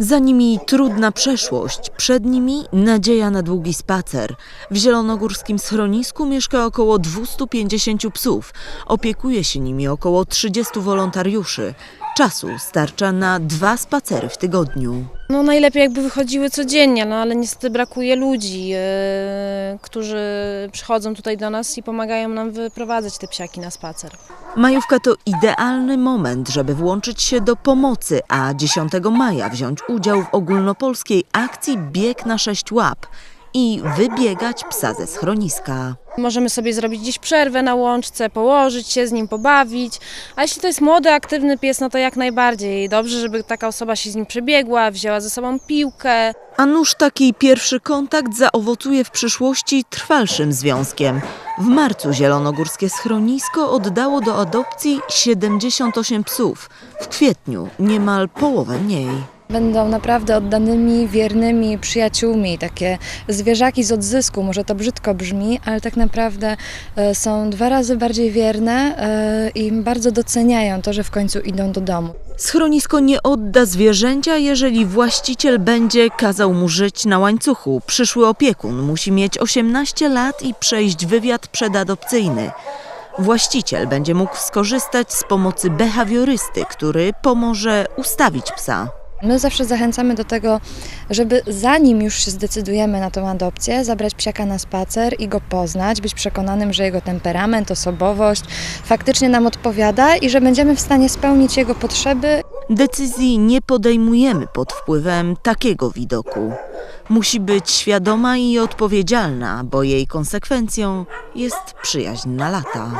Za nimi trudna przeszłość, przed nimi nadzieja na długi spacer. W zielonogórskim schronisku mieszka około 250 psów. Opiekuje się nimi około 30 wolontariuszy. Czasu starcza na dwa spacery w tygodniu. No najlepiej jakby wychodziły codziennie, no ale niestety brakuje ludzi, e, którzy przychodzą tutaj do nas i pomagają nam wyprowadzać te psiaki na spacer. Majówka to idealny moment, żeby włączyć się do pomocy, a 10 maja wziąć udział w ogólnopolskiej akcji Bieg na sześć łap i wybiegać psa ze schroniska. Możemy sobie zrobić gdzieś przerwę na łączce, położyć się z nim, pobawić. A jeśli to jest młody, aktywny pies, no to jak najbardziej. Dobrze, żeby taka osoba się z nim przebiegła, wzięła ze sobą piłkę. A nuż taki pierwszy kontakt zaowocuje w przyszłości trwalszym związkiem. W marcu zielonogórskie schronisko oddało do adopcji 78 psów. W kwietniu niemal połowę mniej. Będą naprawdę oddanymi, wiernymi przyjaciółmi, takie zwierzaki z odzysku. Może to brzydko brzmi, ale tak naprawdę e, są dwa razy bardziej wierne e, i bardzo doceniają to, że w końcu idą do domu. Schronisko nie odda zwierzęcia, jeżeli właściciel będzie kazał mu żyć na łańcuchu. Przyszły opiekun musi mieć 18 lat i przejść wywiad przedadopcyjny. Właściciel będzie mógł skorzystać z pomocy behawiorysty, który pomoże ustawić psa. My zawsze zachęcamy do tego, żeby zanim już się zdecydujemy na tą adopcję, zabrać psiaka na spacer i go poznać, być przekonanym, że jego temperament, osobowość faktycznie nam odpowiada i że będziemy w stanie spełnić jego potrzeby Decyzji nie podejmujemy pod wpływem takiego widoku. Musi być świadoma i odpowiedzialna, bo jej konsekwencją jest przyjaźń na lata.